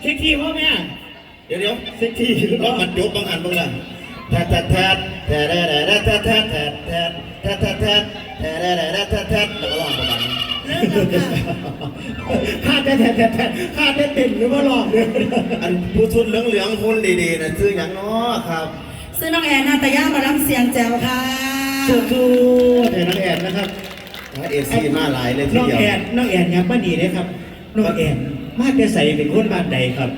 เช็คทีพ่อแม่เดี๋ยวเดี๋ยวเช็คทีลองมันจบบางอันบ้างล่ะแทดแทดแทดแทดแทดแทดแทดแทดแทดแทดแทดแทดแทดแทดแทดแทดแทดแล้วก็ลองประมาณนี้เริ่มแล้วค่ะข้าแต่แต่แต่แต่ข้าแต่เต็มหรือว่าหลอกเนี่ยอันผู้ชุดเหลืองเหลืองๆหุ่นดีๆนะชื่ออย่างน้อครับซึ่งน้องแอนนาตายามารับเสียงแจ๋วค่ะสู้ๆแต่น้องแอนนะครับเอฟซีมาหลายเลยทีน้องเดียวแอนน้องแอนยังบ้านดีเลยครับน้องแอน มาแต่ใส่เป็นคนบ้านใดครับ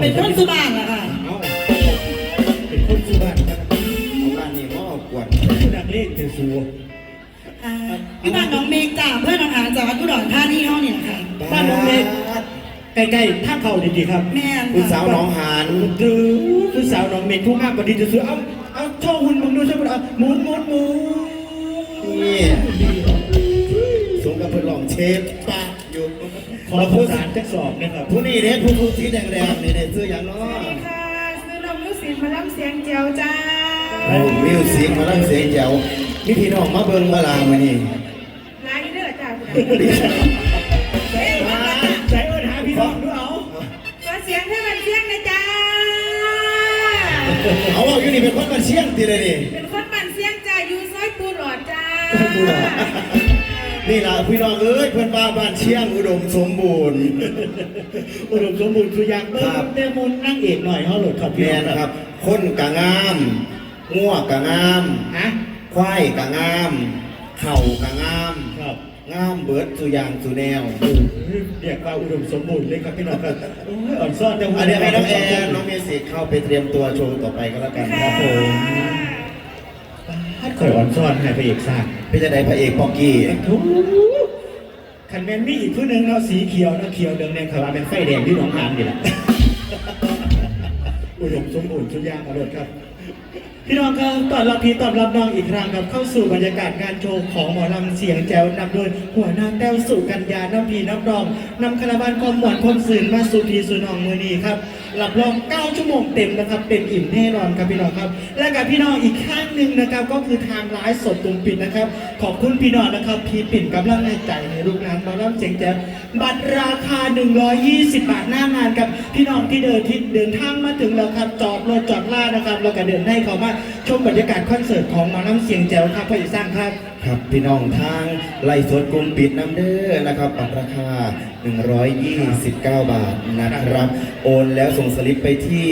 เป็นคนสุบานเหรอค่ะเอ้าเป็นคนสุบ้านครับเอาบ้านนี้มอกวนนักเลงเป็นสูอ่าพี่บ้านน้องเมฆจ่าเพื่อนน้องอาจากวัดอุดรธานีห้องเนี่ยค่ะบ้านน้องเมฆใกล้ๆท่าเขาดีๆครับแม่นคุณค่ะสาวน้องหานหรือผู้สาวน้องเมฆทุกงานบดีจะซื้อเอาเอาโชว์หุ่นมึงดูใช่ไหมเอาหมุนหมุนหมุนนี่สมกับ เพื่อนลองเชฟปะอยู่ขอผู้สารจักสอบนะครับผู้นี้เนี่ยผู้ผู้สีแดงๆนี่เนี่ยชื่ออย่างน้อค่ะซื้อนมลูกศิษย์มารับเสียงเจียวจ้าโอ้มิวสิกมาลังเสียงแจ๋วมีพี่น้องมาเบิ่งมาลามานี่ร้านนี้เด้อจ้าใจเอิญหาพี่น้องดูเอาขอเสียงให้มันเสียงนะจ้าเอาว่าอยู่นี่เป็นคนมาเชียงตีเลยนี่เป็นคนปั่นเสียงจ้าอยู่ซอยปูหลอดจ้า นี่ล่ะพี่น้องเอ้ยเพื่อนบ้านบ้านเชียงอุดมสมบูรณ์ อุดมสมบูรณ์คืออยางเบิ้ครับงเดมนนั่งเอกหน่อยเขาหลุดครับพี่แม่น้องนะครับ คนกะงามง่วกะงาม ฮะควายกะงาม เข่ากะงาม ครับ งามเบิดสุอยางสุแนว เรียกว่าอุดมสมบูรณ์เลยครับพี่น้องครับโอ้ยอ่อนซ่อนจังอันนี้ให้น้องแอนน้องเมสิกเข้าไปเตรียมตัวโชว์ต่อไปก็แล้วกันครับผมฮั ดข่อยอ่อนซ่อนให้พระเอกสร้างพี่จะได้พระเอกป๊อกกี้ทุกคันแมนมีอีกผู้หนึ่งเนาะสีเขียวเนาะเขียวเดืองแดงขาวเป็นไฟแดงที่หนองหานนี่แหละอุดมสมบูรณ์ชุดยางอรดครับ พี่น้องครับต้อนรับพี่ต้อนรับน้องอีกครั้งครับเข้าสู่บรรยากาศการโชว์ของหมอลำเสียงแจ๋วนำโดยหัวหน้าแต้วสู่กัญญาน้ำพีน้ำรองนำคาราบานความหมวนความสื่นมาสู่พีสู่น้องมือนีครับ รับรอง 9 ชั่วโมงเต็มนะครับ เต็มอิ่มแน่นอนครับพี่น้องครับ และกับพี่น้องอีกข้างหนึ่งนะครับ ก็คือทางไลฟ์สดตรงปิดนะครับ ขอบคุณพี่น้องนะครับ พี่ปิ่นกำลังในใจในลูกหลานหมอลำเสียงแจ๋วบัตรราคา 120 บาทหน้างานครับพี่น้องที่เดินที่เดินทางมาถึงแล้วครับจอดรถจอดล่านะครับแล้วก็เดินให้เขามาชมบรรยากาศคอนเสิร์ตของหมอลำเสียงแจ๋วครับพ่ออีสร้างครับครับพี่น้องทางไล่สดกลุ่มปิดน้ำเด้อนะครับบัตรราคา 129 บาทนะครับ โอนแล้วส่งสลิปไปที่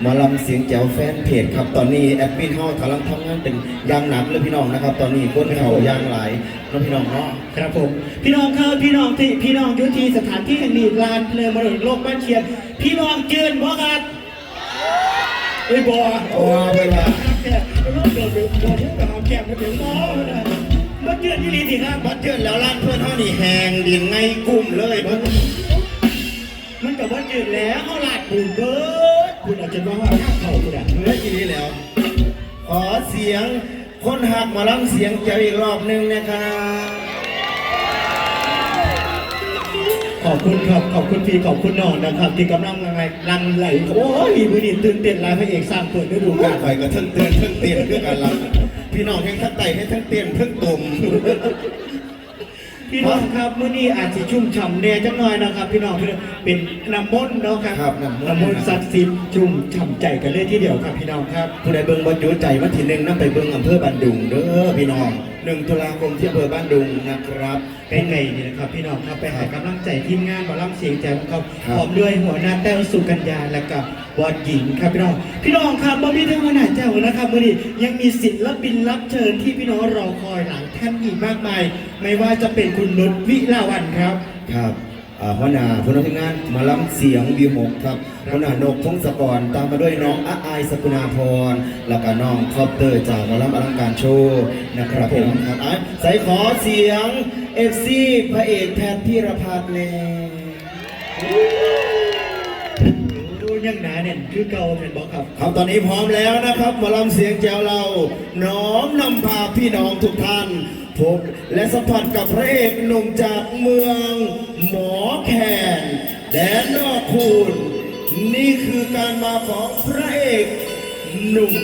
หมาลำเสียงแจ๋วแฟนเพจครับตอนนี้แอดมินเฮากำลังทำงานเป็นอยางหนักเลยพี่น้องนะครับ ตอนนี้ก้นเขาอยางหลายแล้วพี่น้องเนาะครับผม พี่น้องครับพี่น้องที่พี่น้องอยุทีสถานที่แห่งนี้ลานเพลิงมรดกโลกบ้านเชียนพี่น้องเกินบ่ครับเอ้ยบ่โอ้ไปว่าแก่รถเดินเดินเดินกับหอมแก้มมาถึงบ่นะมาเกินที่นี่สิครับบัตรเจินแล้วร้านเพื่อนเฮานี่แหงดินไงกุ้มเลยเพิ่น มันกับว่าเกินแล้วเขาลาดปูนเบิดคุณอาจจะว่าว่าข้าวเข่าคุณอะเมื่อกี้นี้แล้ว ขอเสียงคนหักหมาลำเสียงแจ๋วอีกรอบหนึ่งนะครับ ขอบคุณครับ ขอบคุณพี่ขอบคุณน้องนะครับ ที่กำลังอะไรลังไหลโอ้ยมือดีตื่นเต้นหลายพระเอกสร้างเปิดฤดูดูกาการลไฟก็ทั้งเตือนทั้งเตียนคือกันละพี่น้องทั้งทั้งไตให้ทั้งเตียนทั้งตม พี่น้องครับมื้อนี้อาจจะชุ่มฉ่ำแน่จังหน่อยนะครับ พี่น้องเป็นน้ำมนต์เนาะครับครับน้ำมนต์ น้ำมนต์ศักดิ์สิทธิ์ชุ่มฉ่ำใจกันเลยทีเดียวครับพี่น้องครับ ผู้ใดเบิ่งบรรจุใจวันที่หนึ่งนั่นไปเบิ่งอำเภอบ้านดุงเด้อพี่น้อง หนึ่งตุลาคมที่อำเภอบ้านดุงนะครับเป็นไงนี่นะครับ พี่น้องครับไปหากำลังใจทีมงานหมอลำเสียงแจ๋วของเขาครับพร้อมด้วยหัวหน้าแต้วสุกัญญาและกับวอดหญิงครับพี่น้องพี่น้องครับบ่มีเท่าหัวหน้าแต้วนะครับมื้อนี้ยังมีศิลปินรับเชิญที่พี่น้องรอคอยหลายท่านอีกมากมาย ไม่ว่าจะเป็นคุณนุชวิลาวันครับครับอ่าหัวหน้าผู้นำทีมงานหมาล้ำเสียงวิวหกครับ หัวหน้านกพงศกรตามมาด้วยน้องอาอายสกุณาพร แล้วก็น้องคอปเตอร์จากหมาล้ำอลังการโชว์นะครับครับผมพี่น้องครับอะใส่ขอเสียงเอฟซีพระเอกแพทย์พีรพัฒน์แน่ดูยังหนาเนี่ยคือเก่าเป็นบอกครับ ครับตอนนี้พร้อมแล้วนะครับหมอลำเสียงแจ๋วเรา น้อมนำพาพี่น้องทุกท่านพบและสัมผัสกับพระเอกหนุ่มจากเมือง หมอแคนแดนนอกคูน นี่คือการมาของพระเอกหนุ่ม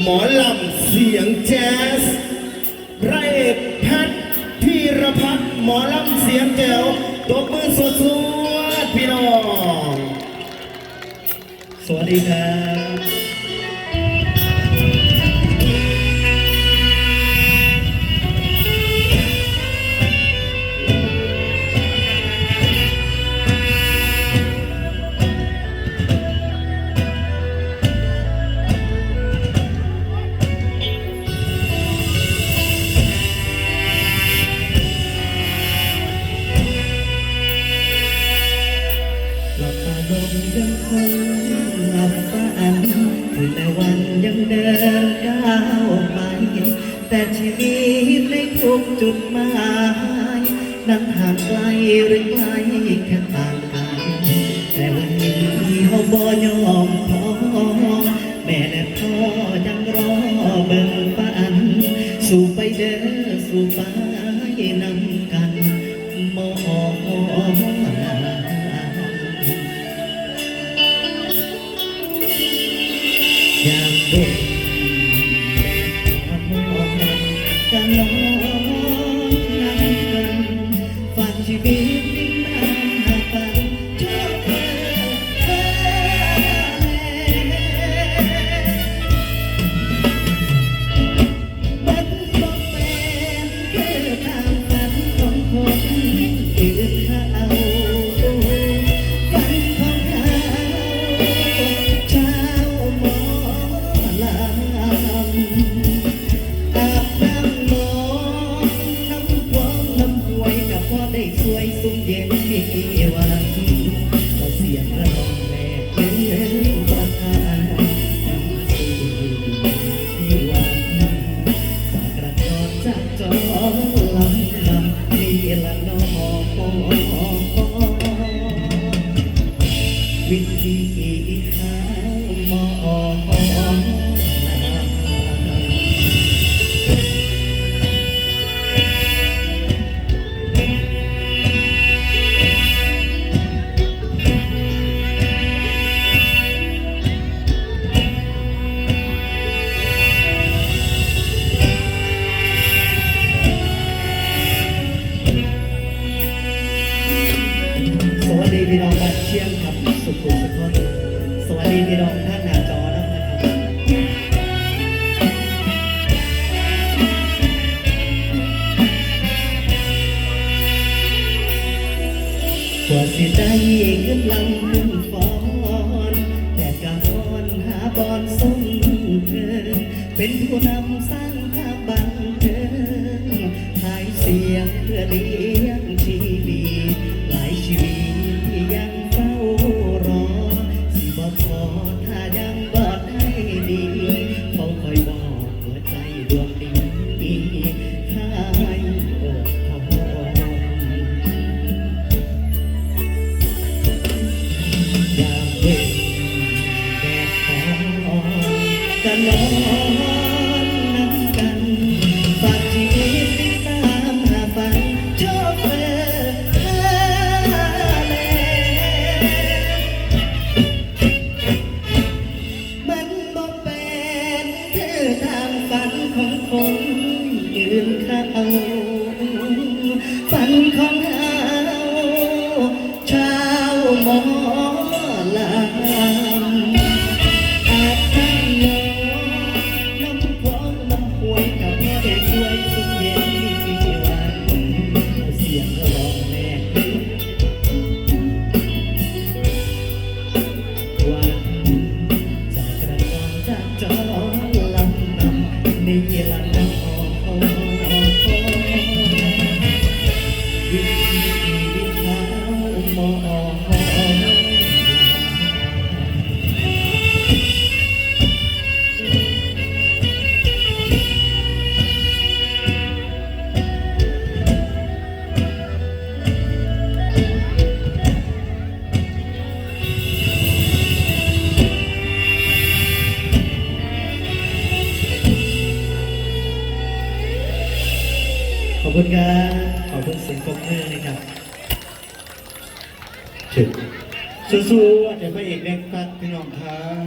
หมอลำเสียงแจ๊สพระเอกแพทย์พีรพัฒน์หมอลำเสียงแจ๋วตบมือสวดๆพี่น้อง สวัสดีครับ แต่ชีวิตในทุกจุดหมายนั้นห่างไกลหรือไม่แค่ต่างกัน แต่วันนี้เขาบ่ยอมพอแม่และพ่อยังรอเบิ่งฝัน สู่ไปเด้อสู่ไปนำกันมองอยากเป็น กว่าสิได้ขึ้นลำขึ้นฟ้อนแต่กะฟอนหาบอนส่งเธอ เป็นผู้นำสร้างภาพบันเทิงหายเสียงเพื่อเลี้ย ทางฝันของคนอื่นเอา คุณครับ ขอบคุณเสียงปรบมือนะครับถึงสู้ๆเดี๋ยวพระเอกเล็กครับพี่น้องครับ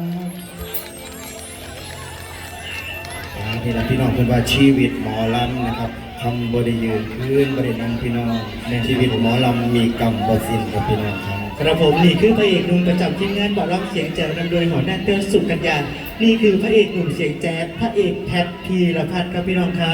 นี่แหละพี่น้องเป็นว่าชีวิตหมอลำนะครับคำบริยืนพื้นบริณังพี่น้องในชีวิตหมอลำมีกรรมบสิ้นกับพี่น้องครับครับผมนี่คือพระเอกหนุ่มประจำทีมงานบอกร้องเสียงแจ๋วนำโดยหัวหน้าเต้าสุกัญญานี่คือพระเอกหนุ่มเสียงแจ๊สพระเอกแพทพีรพัฒน์ครับพี่น้องครับ